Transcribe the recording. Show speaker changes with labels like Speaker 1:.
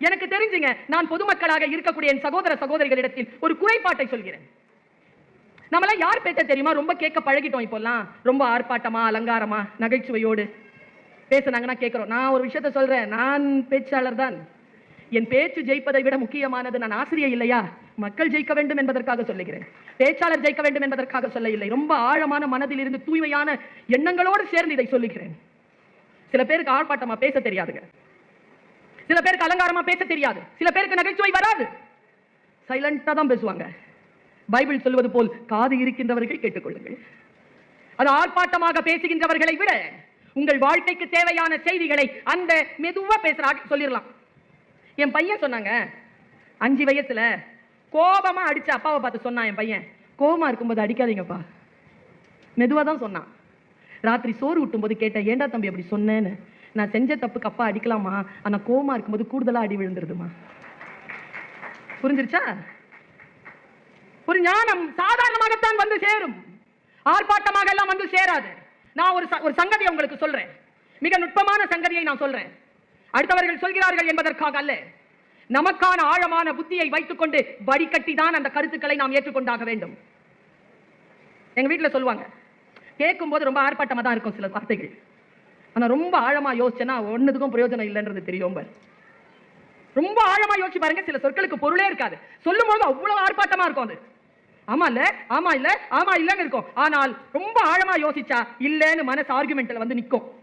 Speaker 1: எனக்கு தெரிஞ்சுங்க நான் பொதுமக்களாக இருக்கக்கூடிய என் சகோதர சகோதரிகளிடத்தில் ஒரு குறைபாட்டை சொல்கிறேன். நம்மளாம் யார் பேச்ச தெரியுமா? ரொம்ப கேட்க பழகிட்டோம் இப்போல்லாம். ரொம்ப ஆர்ப்பாட்டமா அலங்காரமா நகைச்சுவையோடு பேசுனாங்கன்னா கேட்குறோம். நான் ஒரு விஷயத்த சொல்றேன். நான் பேச்சாளர் தான். என் பேச்சு ஜெயிப்பதை விட முக்கியமானது நான் ஆசிரியர் இல்லையா? மக்கள் ஜெயிக்க வேண்டும் என்பதற்காக சொல்லுகிறேன். பேச்சாளர் ஜெயிக்க வேண்டும் என்பதற்காக சொல்ல இல்லை ரொம்ப ஆழமான மனதில் இருந்து தூய்மையான எண்ணங்களோடு சேர்ந்து இதை சொல்லுகிறேன். சில பேருக்கு ஆர்ப்பாட்டமா பேச தெரியாதுங்க. சில பேருக்கு அலங்காரமா பேச தெரியாது. சில பேருக்கு நகைச்சுவை வராது. சைலண்டா தான் பேசுவாங்க. பைபிள் சொல்வது போல் காது இருக்கின்றவர்கள் கேட்டுக்கொள்ளுங்கள். அது ஆர்ப்பாட்டமாக பேசுகின்றவர்களை விட உங்கள் வாழ்க்கைக்கு தேவையான செய்திகளை அந்த மெதுவா பேசுற சொல்லிடலாம் என் பையன் சொன்னாங்க அஞ்சு வயசுல கோபமா அடிச்ச அப்பாவை பார்த்து சொன்னான் என் பையன். கோபமா இருக்கும்போது அடிக்காதீங்கப்பா. மெதுவா தான் சொன்னான். ராத்திரி சோறு ஊட்டும் போது கேட்டேன் ஏன்டா தம்பி அப்படி சொன்னேன்னு? நான் செஞ்ச தப்புக்கு அப்பா அடிக்கலாமா? ஆனால் கோமா இருக்கும்போது கூடுதலாக அடி விழுந்துருதுமா. புரிஞ்சிருச்சா? ஒரு ஞானம் சாதாரணமாகத்தான் வந்து சேரும். ஆர்ப்பாட்டமாக எல்லாம் வந்து சேராது. நான் ஒரு ச- ஒரு சங்கதியை உங்களுக்கு சொல்றேன். மிக நுட்பமான சங்கதியை நான் சொல்றேன். அடுத்தவர்கள் சொல்கிறார்கள் என்பதற்காக அல்ல. நமக்கான ஆழமான புத்தியை வைத்துக்கொண்டு வடிகட்டி தான் அந்த கருத்துக்களை நாம் ஏற்றுக்கொண்டாக வேண்டும். எங்க வீட்டில் சொல்லுவாங்க. கேட்கும்போது ரொம்ப ஆர்ப்பாட்டமாக தான் இருக்கும் சில வார்த்தைகள். ஆனா ரொம்ப ஆழமா யோசிச்சேன்னா ஒண்ணுத்துக்கும் பிரயோஜனம் இல்லைன்றது தெரியும் பார். ரொம்ப ஆழமா யோசிச்சு பாருங்க சில சொற்களுக்கு பொருளே இருக்காது. சொல்லும்போது அவ்வளவு ஆர்ப்பாட்டமா இருக்கும் அது. ஆமா இல்ல? ஆமா இல்ல? ஆமா இல்லன்னு இருக்கும். ஆனால் ரொம்ப ஆழமா யோசிச்சா இல்லன்னு மனசு ஆர்குமெண்ட்ல வந்து நிக்கும்.